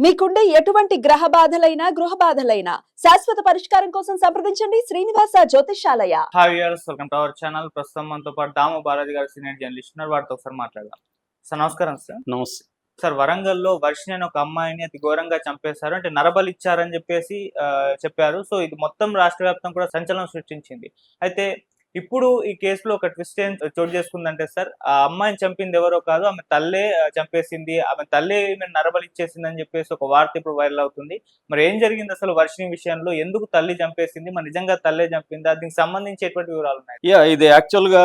మీకుండే ఎటువంటి గ్రహ బాధలైనా గృహ బాధలైనా శాశ్వత పరిష్కారం కోసం సంప్రదించండి Srinivasa Jyothishalaya hi welcome to our channel ప్రస్తుతం మనతో పాటు దాము బాలాజీ గారు సీనియర్ జర్నలిస్ట్ ఉన్నారు. వారితో ఒకసారి మాట్లాడదాం. సార్ నమస్కారం సార్ నమస్తే. సార్ వరంగల్లో వర్షిణి అనే ఒక అమ్మాయిని అతి ఘోరంగా చంపేశారు. అంటే నరబలి ఇచ్చారని చెప్పేసి ఆ, చెప్పారు. సో ఇది మొత్తం రాష్ట్ర వ్యాప్తం కూడా సంచలనం సృష్టించింది. అయితే ఇప్పుడు ఈ కేసులో ఒక ట్విస్ట్ ఏం చోటు చేసుకుందంటే సార్ ఆ అమ్మాయిని చంపింది ఎవరో కాదు ఆమె తల్లే చంపేసింది ఆమె తల్లే ఈమెను నరబలి ఇచ్చేసింది అని చెప్పేసి ఒక వార్త ఇప్పుడు వైరల్ అవుతుంది. మరి ఏం జరిగింది అసలు వర్షిణి విషయంలో? ఎందుకు తల్లి చంపేసింది? మరి నిజంగా తల్లే చంపిందా? దీనికి సంబంధించి ఎటువంటి వివరాలు ఉన్నాయి. యా ఇది యాక్చువల్గా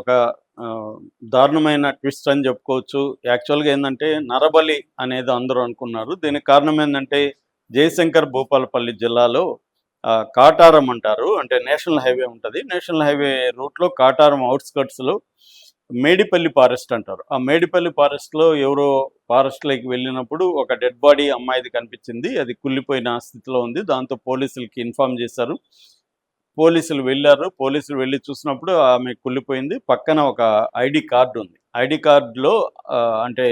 ఒక దారుణమైన ట్విస్ట్ అని చెప్పుకోవచ్చు. యాక్చువల్గా ఏంటంటే నరబలి అనేది అందరూ అనుకున్నారు. దీనికి కారణం ఏంటంటే జయశంకర్ భూపాలపల్లి జిల్లాలో కాటారం అంటారు. అంటే నేషనల్ హైవే ఉంటుంది. నేషనల్ హైవే రూట్లో కాటారం అవుట్స్కట్స్లో మేడిపల్లి ఫారెస్ట్ అంటారు. ఆ మేడిపల్లి ఫారెస్ట్లో ఎవరో ఫారెస్ట్లోకి వెళ్ళినప్పుడు ఒక డెడ్ బాడీ అమ్మాయిది కనిపించింది. అది కుళ్ళిపోయిన స్థితిలో ఉంది. దాంతో పోలీసులకి ఇన్ఫామ్ చేశారు. పోలీసులు వెళ్ళారు. పోలీసులు వెళ్ళి చూసినప్పుడు ఆమె కుళ్ళిపోయింది. పక్కన ఒక ఐడి కార్డు ఉంది. ఐడి కార్డులో అంటే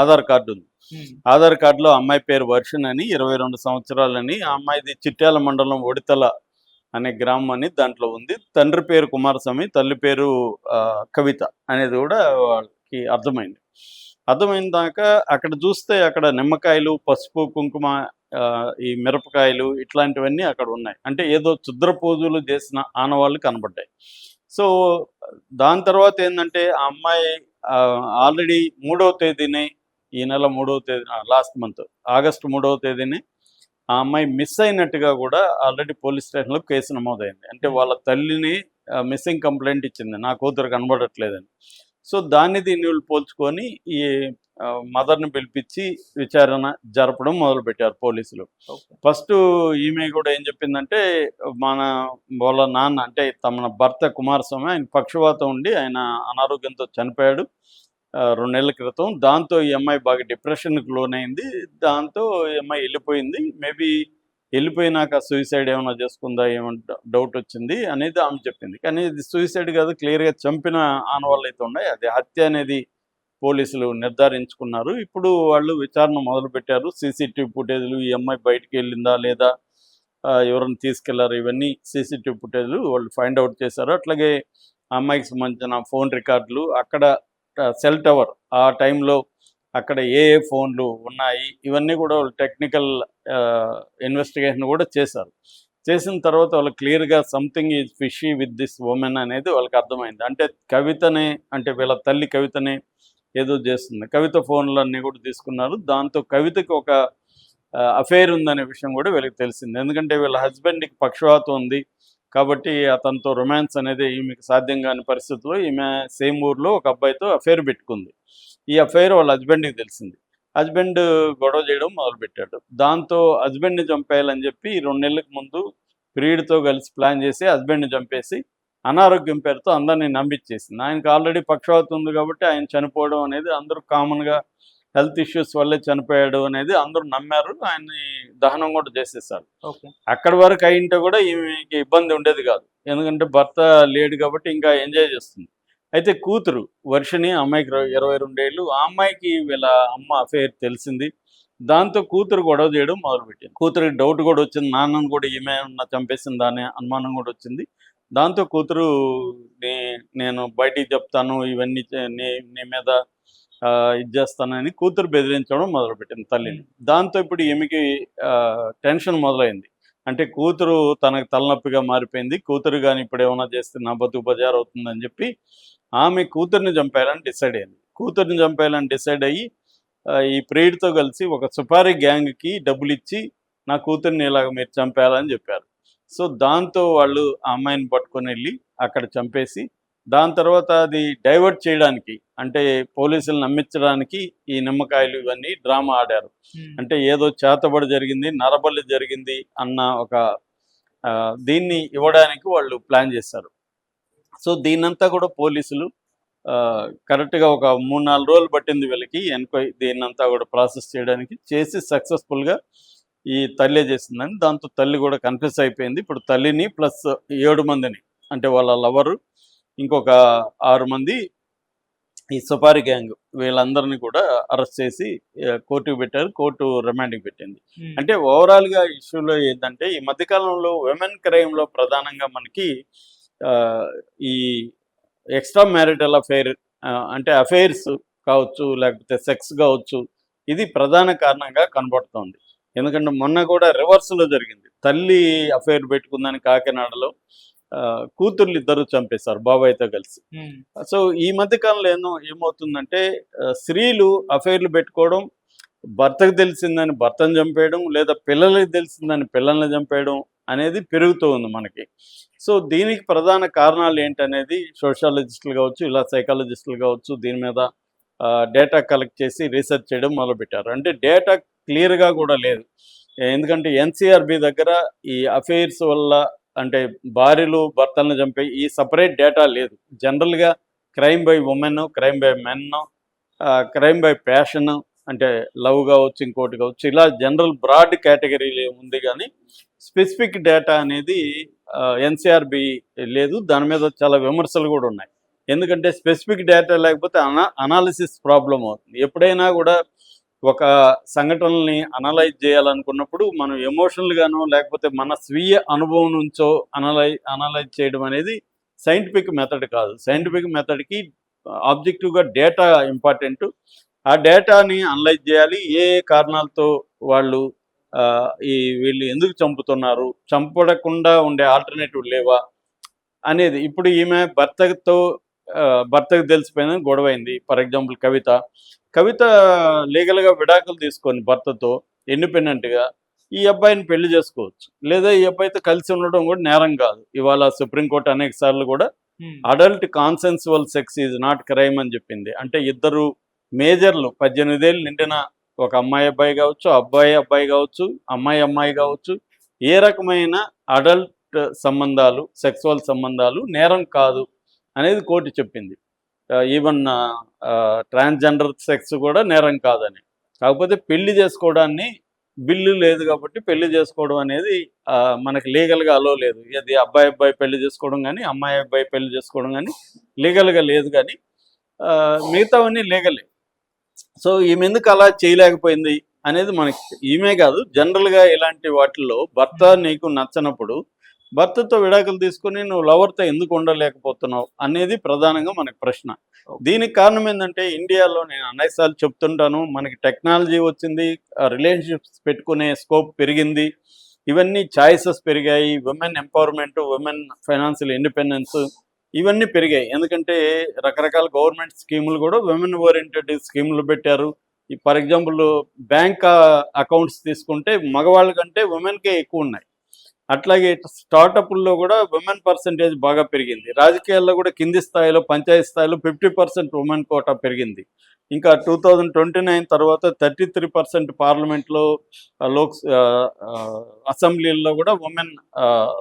ఆధార్ కార్డు ఉంది. ఆధార్ కార్డులో అమ్మాయి పేరు వర్షన్ అని ఇరవై రెండు సంవత్సరాలని ఆ అమ్మాయిది చిట్యాల మండలం ఒడితల అనే గ్రామం అని దాంట్లో ఉంది. తండ్రి పేరు కుమారస్వామి తల్లి పేరు కవిత అనేది కూడా వాళ్ళకి అర్థమైంది. అర్థమైన దాకా అక్కడ చూస్తే అక్కడ నిమ్మకాయలు పసుపు కుంకుమ ఈ మిరపకాయలు ఇట్లాంటివన్నీ అక్కడ ఉన్నాయి. అంటే ఏదో క్షుద్ర పూజలు చేసిన ఆనవాళ్ళు కనబడ్డాయి. సో దాని తర్వాత ఏంటంటే ఆ అమ్మాయి ఆల్రెడీ మూడవ తేదీని ఈ నెల మూడవ తేదీ లాస్ట్ మంత్ ఆగస్టు మూడవ తేదీని ఆ అమ్మాయి మిస్ అయినట్టుగా కూడా ఆల్రెడీ పోలీస్ స్టేషన్లో కేసు నమోదైంది. అంటే వాళ్ళ తల్లిని మిస్సింగ్ కంప్లైంట్ ఇచ్చింది. నా కూతురు కనబడట్లేదని. సో దాన్ని దీన్ని పోల్చుకొని ఈ మదర్ని పిలిపించి విచారణ జరపడం మొదలుపెట్టారు పోలీసులు. ఫస్ట్ ఈమె కూడా ఏం చెప్పిందంటే మన వాళ్ళ నాన్న అంటే తమ భర్త కుమారస్వామి ఆయన పక్షవాతం ఉండి ఆయన అనారోగ్యంతో చనిపోయాడు రెండు నెలల క్రితం. దాంతో ఈ అమ్మాయి బాగా డిప్రెషన్కి లోనైంది. దాంతో ఈ అమ్మాయి వెళ్ళిపోయింది. మేబీ వెళ్ళిపోయినాక సూసైడ్ ఏమైనా చేసుకుందా ఏమైనా డౌట్ వచ్చింది అనేది ఆమె చెప్పింది. కానీ ఇది సూసైడ్ కాదు క్లియర్గా చంపిన ఆనవాళ్ళు అయితే ఉన్నాయి. అది హత్య అనేది పోలీసులు నిర్ధారించుకున్నారు. ఇప్పుడు వాళ్ళు విచారణ మొదలుపెట్టారు. సీసీటీవీ ఫుటేజ్లు ఈ అమ్మాయి బయటికి వెళ్ళిందా లేదా ఎవరిని ఎవరైనా తీసుకెళ్ళారు ఇవన్నీ సీసీటీవీ ఫుటేజ్లు వాళ్ళు ఫైండ్ అవుట్ చేశారు. అట్లాగే అమ్మాయికి సంబంధించిన ఫోన్ రికార్డులు అక్కడ సెల్ టవర్ ఆ టైంలో అక్కడ ఏ ఏ ఫోన్లు ఉన్నాయి? ఇవన్నీ కూడా వాళ్ళు టెక్నికల్ ఇన్వెస్టిగేషన్ కూడా చేశారు. చేసిన తర్వాత వాళ్ళు క్లియర్గా something is fishy with this women అనేది వాళ్ళకి అర్థమైంది. అంటే కవితనే అంటే వీళ్ళ తల్లి కవితనే ఏదో చేస్తుంది. కవిత ఫోన్లన్నీ కూడా తీసుకున్నారు. దాంతో కవితకి ఒక అఫైర్ ఉందనే విషయం కూడా వీళ్ళకి తెలిసింది. ఎందుకంటే వీళ్ళ హస్బెండ్కి పక్షవాతం ఉంది. కాబట్టి అతనితో రొమాన్స్ అనేది ఈమెకి సాధ్యం కాని పరిస్థితిలో ఈమె సేమ్ ఊర్లో ఒక అబ్బాయితో అఫైర్ పెట్టుకుంది. ఈ అఫైర్ వాళ్ళ హస్బెండ్కి తెలిసింది. హస్బెండ్ గొడవ చేయడం మొదలుపెట్టాడు. దాంతో హస్బెండ్ని చంపేయాలని చెప్పి రెండు నెలలకు ముందు ప్రియుడితో కలిసి ప్లాన్ చేసి హస్బెండ్ని చంపేసి అనారోగ్యం పేరుతో అందరినీ నమ్మిచ్చేసింది ఆయనకు ఆల్రెడీ పక్షవాతం ఉంది కాబట్టి ఆయన చనిపోవడం అనేది అందరూ కామన్గా హెల్త్ ఇష్యూస్ వల్లే చనిపోయాడు అనేది అందరూ నమ్మారు. ఆయన్ని దహనం కూడా చేసేసారు. అక్కడి వరకు అయింటే కూడా ఈమెకి ఇబ్బంది ఉండేది కాదు. ఎందుకంటే భర్త లేడు కాబట్టి ఇంకా ఎంజాయ్ చేస్తుంది. అయితే కూతురు వర్షిని అమ్మాయికి ఇరవై- ఇరవై రెండేళ్ళు. ఆ అమ్మాయికి వీళ్ళ అమ్మ అఫేర్ తెలిసింది. దాంతో కూతురు గొడవ చేయడం మొదలుపెట్టింది. కూతురికి డౌట్ కూడా వచ్చింది. నాన్నను కూడా ఈమె ఉన్న చంపేసిందా అనే అనుమానం కూడా వచ్చింది. దాంతో కూతురు నే- నేను బయటికి చెప్తాను. ఇవన్నీ నీ నీ మీద ఇది చేస్తానని కూతురు బెదిరించడం మొదలుపెట్టింది తల్లిని. దాంతో ఇప్పుడు ఈమెకి టెన్షన్ మొదలైంది. అంటే కూతురు తనకు తలనొప్పిగా మారిపోయింది. కూతురు కానీ ఇప్పుడు ఏమైనా చేస్తే నా బతుకు అవుతుందని చెప్పి ఆమె కూతుర్ని చంపేయాలని డిసైడ్ అయింది. కూతుర్ని చంపేయాలని డిసైడ్ అయ్యి ఈ ప్రియుడితో కలిసి ఒక సుపారీ గ్యాంగ్కి డబ్బులు ఇచ్చి నా కూతుర్ని ఇలాగ మీరు చంపేయాలని చెప్పారు. సో దాంతో వాళ్ళు ఆ అమ్మాయిని పట్టుకొని వెళ్ళి అక్కడ చంపేసి దాని తర్వాత అది డైవర్ట్ చేయడానికి అంటే పోలీసులు నమ్మించడానికి ఈ నిమ్మకాయలు ఇవన్నీ డ్రామా ఆడారు. అంటే ఏదో చేతబడి జరిగింది నరబలి జరిగింది అన్న ఒక దీన్ని ఇవ్వడానికి వాళ్ళు ప్లాన్ చేశారు. సో దీన్నంతా కూడా పోలీసులు కరెక్ట్గా ఒక మూడు నాలుగు రోజులు పట్టింది వీళ్ళకి ఎన్క్వైరీ దీన్నంతా కూడా ప్రాసెస్ చేయడానికి చేసి సక్సెస్ఫుల్గా ఈ తల్లే చేసిందని దాంతో తల్లి కూడా కన్ఫ్యూస్ అయిపోయింది. ఇప్పుడు తల్లిని ప్లస్ ఏడు మందిని అంటే వాళ్ళ లవరు ఇంకొక ఆరు మంది ఈ సుపారి గ్యాంగ్ వీళ్ళందరినీ కూడా అరెస్ట్ చేసి కోర్టుకు పెట్టారు. కోర్టు రిమాండ్కి పెట్టింది. అంటే ఓవరాల్గా ఇష్యూలో ఏంటంటే ఈ మధ్యకాలంలో ఉమెన్ క్రైమ్లో ప్రధానంగా మనకి ఈ ఎక్స్ట్రా మ్యారిటల్ అఫైర్ అంటే అఫైర్స్ కావచ్చు లేకపోతే సెక్స్ కావచ్చు ఇది ప్రధాన కారణంగా కనబడుతోంది. ఎందుకంటే మొన్న కూడా reverse లో జరిగింది. తల్లి అఫైర్ పెట్టుకుందని కాకినాడలో కూతుర్లు ఇద్దరు చంపేశారు బాబాయ్తో కలిసి. సో ఈ మధ్య కాలంలో ఏమో ఏమవుతుందంటే స్త్రీలు అఫైర్లు పెట్టుకోవడం భర్తకు తెలిసిందని భర్తను చంపేయడం లేదా పిల్లలకి తెలిసిందని పిల్లల్ని చంపేయడం అనేది పెరుగుతూ ఉంది మనకి. సో దీనికి ప్రధాన కారణాలు ఏంటనేది సోషాలజిస్టులు కావచ్చు ఇలా సైకాలజిస్టులు కావచ్చు దీని మీద డేటా కలెక్ట్ చేసి రీసెర్చ్ చేయడం మొదలుపెట్టారు. అంటే డేటా క్లియర్గా కూడా లేదు. ఎందుకంటే ఎన్సీఆర్బి దగ్గర ఈ అఫైర్స్ వల్ల అంటే భార్యలు భర్తలను చంపే ఈ సపరేట్ డేటా లేదు. జనరల్గా crime by women crime by men crime by passion అంటే లవ్ కావచ్చు ఇంకోటి కావచ్చు ఇలా జనరల్ బ్రాడ్ కేటగిరీ ఉంది కానీ స్పెసిఫిక్ డేటా అనేది ఎన్సీఆర్బి లేదు. దాని మీద చాలా విమర్శలు కూడా ఉన్నాయి. ఎందుకంటే స్పెసిఫిక్ డేటా లేకపోతే అనా అనాలిసిస్ ప్రాబ్లం అవుతుంది. ఎప్పుడైనా కూడా ఒక సంఘటనల్ని అనలైజ్ చేయాలనుకున్నప్పుడు మనం ఎమోషనల్గానో లేకపోతే మన స్వీయ అనుభవం నుంచో అనలై అనలైజ్ చేయడం అనేది సైంటిఫిక్ మెథడ్ కాదు. సైంటిఫిక్ మెథడ్కి ఆబ్జెక్టివ్గా డేటా ఇంపార్టెంట్ ఆ డేటాని అనలైజ్ చేయాలి. ఏ కారణాలతో వాళ్ళు ఆ, ఈ వీళ్ళు ఎందుకు చంపుతున్నారు? చంపడకుండా ఉండే ఆల్టర్నేటివ్ లేవా? అనేది ఇప్పుడు ఈమె భర్తతో uh, భర్తకు తెలిసిపోయిన గొడవైంది ఫర్ ఎగ్జాంపుల్ కవిత. కవిత లీగల్గా విడాకులు తీసుకొని భర్తతో ఇండిపెండెంట్గా ఈ అబ్బాయిని పెళ్ళి చేసుకోవచ్చు. లేదా ఈ అబ్బాయితో కలిసి ఉండడం కూడా నేరం కాదు. ఇవాళ సుప్రీంకోర్టు అనేక సార్లు కూడా adult consensual sex is not crime అని చెప్పింది. అంటే ఇద్దరు మేజర్లు పద్దెనిమిదేళ్ళు నిండిన ఒక అమ్మాయి అబ్బాయి కావచ్చు అబ్బాయి అబ్బాయి కావచ్చు అమ్మాయి అమ్మాయి కావచ్చు ఏ రకమైన అడల్ట్ సంబంధాలు సెక్సువల్ సంబంధాలు నేరం కాదు అనేది కోర్టు చెప్పింది. ఈవెన్ ట్రాన్స్జెండర్ సెక్స్ కూడా నేరం కాదని. కాకపోతే పెళ్ళి చేసుకోవడాన్ని బిల్లు లేదు కాబట్టి పెళ్ళి చేసుకోవడం అనేది మనకి లీగల్గా అలో లేదు. ఇది అబ్బాయి అబ్బాయి పెళ్ళి చేసుకోవడం కానీ అమ్మాయి అబ్బాయి పెళ్ళి చేసుకోవడం కానీ లీగల్గా లేదు కానీ ఆ, మిగతావన్నీ లీగలే. సో ఈమె ఎందుకు అలా చేయలేకపోయింది అనేది మనకి ఈమె కాదు. జనరల్గా ఇలాంటి వాటిల్లో భర్త నీకు నచ్చనప్పుడు భర్తతో విడాకులు తీసుకుని నువ్వు లవర్తో ఎందుకు ఉండలేకపోతున్నావు అనేది ప్రధానంగా మనకి ప్రశ్న. దీనికి కారణం ఏంటంటే ఇండియాలో నేను అనేకసార్లు చెప్తుంటాను మనకి టెక్నాలజీ వచ్చింది రిలేషన్షిప్స్ పెట్టుకునే స్కోప్ పెరిగింది ఇవన్నీ ఛాయిసెస్ పెరిగాయి women empowerment women financial independence ఇవన్నీ పెరిగాయి. ఎందుకంటే రకరకాల గవర్నమెంట్ స్కీములు కూడా ఉమెన్ ఓరియంటెడ్ స్కీములు పెట్టారు. ఫర్ ఎగ్జాంపుల్ బ్యాంక్ అకౌంట్స్ తీసుకుంటే మగవాళ్ళ కంటే ఉమెన్కే ఎక్కువ ఉన్నాయి. అట్లాగే స్టార్టప్ల్లో కూడా ఉమెన్ పర్సంటేజ్ బాగా పెరిగింది. రాజకీయాల్లో కూడా కింది స్థాయిలో పంచాయతీ స్థాయిలో ఫిఫ్టీ పర్సెంట్ ఉమెన్ కోటా పెరిగింది. ఇంకా టూ థౌజండ్ ట్వంటీ నైన్ తర్వాత థర్టీ త్రీ పర్సెంట్ పార్లమెంట్లో లోక్ అసెంబ్లీల్లో కూడా ఉమెన్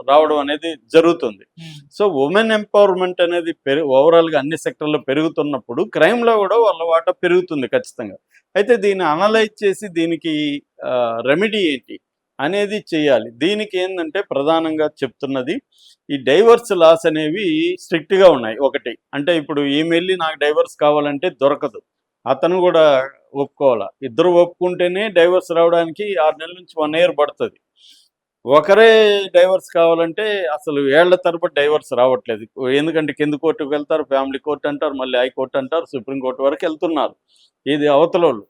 రావడం అనేది జరుగుతుంది. సో ఉమెన్ ఎంపవర్మెంట్ అనేది పెరు ఓవరాల్గా అన్ని సెక్టర్లో పెరుగుతున్నప్పుడు క్రైమ్లో కూడా వాళ్ళ వాటా పెరుగుతుంది ఖచ్చితంగా. అయితే దీన్ని అనలైజ్ చేసి దీనికి రెమెడీ ఏంటి? అనేది చేయాలి. దీనికి ఏంటంటే ప్రధానంగా చెప్తున్నది ఈ డైవర్స్ లాస్ అనేవి స్ట్రిక్ట్గా ఉన్నాయి. ఒకటి అంటే ఇప్పుడు ఈమెయిల్ నాకు డైవర్స్ కావాలంటే దొరకదు. అతను కూడా ఒప్పుకోవాలా? ఇద్దరు ఒప్పుకుంటేనే డైవర్స్ రావడానికి ఆరు నెలల నుంచి వన్ ఇయర్ పడుతుంది. ఒకరే డైవర్స్ కావాలంటే అసలు ఏళ్ళ తరబడి డైవర్స్ రావట్లేదు. ఎందుకంటే కింద కోర్టుకు వెళ్తారు ఫ్యామిలీ కోర్టు అంటారు మళ్ళీ హైకోర్టు అంటారు సుప్రీంకోర్టు వరకు వెళ్తున్నారు. ఇది అవతలోళ్ళు.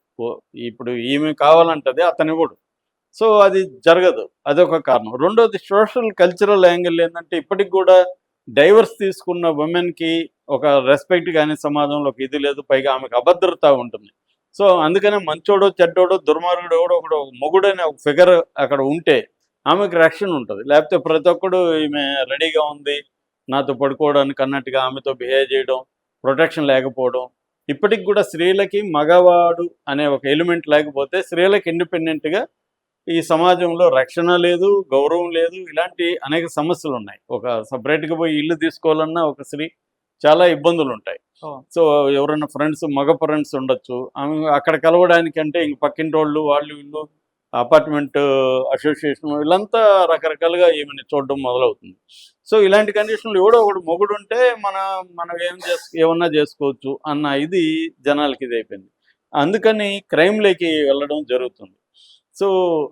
ఇప్పుడు ఈమె కావాలంటది అతని కూడా. సో అది జరగదు. అదొక కారణం. రెండోది సోషల్ కల్చరల్ యాంగిల్ ఏంటంటే ఇప్పటికి కూడా డైవర్స్ తీసుకున్న ఉమెన్కి ఒక రెస్పెక్ట్ కానీ సమాజంలో ఒక ఇది లేదు. పైగా ఆమెకు అభద్రత ఉంటుంది. సో అందుకనే మంచోడో చెడ్డోడో దుర్మార్గుడు కూడా ఒకడు మొగుడు అనే ఒక ఫిగర్ అక్కడ ఉంటే ఆమెకు రక్షణ ఉంటుంది. లేకపోతే ప్రతి ఒక్కడు ఈమె రెడీగా ఉంది నాతో పడుకోవడానికి అన్నట్టుగా ఆమెతో బిహేవ్ చేయడం ప్రొటెక్షన్ లేకపోవడం. ఇప్పటికి కూడా స్త్రీలకి మగవాడు అనే ఒక ఎలిమెంట్ లేకపోతే స్త్రీలకు ఇండిపెండెంట్గా ఈ సమాజంలో రక్షణ లేదు గౌరవం లేదు ఇలాంటి అనేక సమస్యలు ఉన్నాయి. ఒక సపరేట్గా పోయి ఇల్లు తీసుకోవాలన్నా ఒక స్త్రీ చాలా ఇబ్బందులు ఉంటాయి. సో ఎవరైనా ఫ్రెండ్స్ మగ ఫ్రెండ్స్ ఉండొచ్చు. ఆమె అక్కడ కలవడానికి అంటే ఇంక పక్కింటి వాళ్ళు వాళ్ళు వీళ్ళు అపార్ట్మెంట్ అసోసియేషన్ వీళ్ళంతా రకరకాలుగా ఈమెను చూడడం మొదలవుతుంది. సో ఇలాంటి కండిషన్లు ఎవడో ఒకడు మొగుడు ఉంటే మన మనం ఏం చేసు ఏమన్నా చేసుకోవచ్చు అన్న ఇది జనాలకి ఇది అయిపోయింది అందుకని క్రైమ్లోకి వెళ్ళడం జరుగుతుంది. సో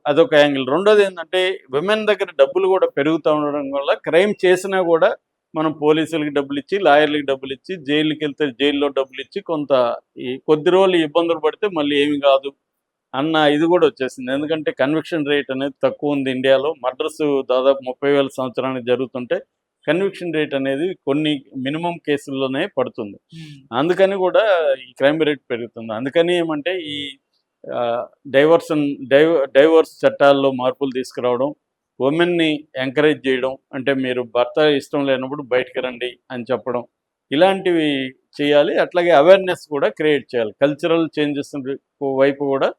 అదొక యాంగిల్. రెండోది ఏంటంటే విమెన్ దగ్గర డబ్బులు కూడా పెరుగుతూ ఉండడం వల్ల క్రైమ్ చేసినా కూడా మనం పోలీసులకి డబ్బులు ఇచ్చి లాయర్లకి డబ్బులు ఇచ్చి జైలుకి వెళ్తే జైల్లో డబ్బులు ఇచ్చి కొంత ఈ కొద్ది రోజులు ఇబ్బందులు పడితే మళ్ళీ ఏమి కాదు అన్న ఇది కూడా వచ్చేసింది. ఎందుకంటే కన్విక్షన్ రేట్ అనేది తక్కువ ఉంది ఇండియాలో. మర్డర్స్ దాదాపు ముప్పై వేల సంవత్సరానికి జరుగుతుంటే కన్విక్షన్ రేట్ అనేది కొన్ని మినిమం కేసుల్లోనే పడుతుంది. అందుకని కూడా ఈ క్రైమ్ రేట్ పెరుగుతుంది. అందుకని ఏమంటే ఈ డైవర్షన్ డైవ డైవర్స్ చట్టాల్లో మార్పులు తీసుకురావడం ఉమెన్ని ఎంకరేజ్ చేయడం అంటే మీరు భర్త ఇష్టం లేనప్పుడు బయటకు రండి అని చెప్పడం ఇలాంటివి చేయాలి. అట్లాగే అవేర్నెస్ కూడా క్రియేట్ చేయాలి. కల్చరల్ చేంజెస్ వైపు కూడా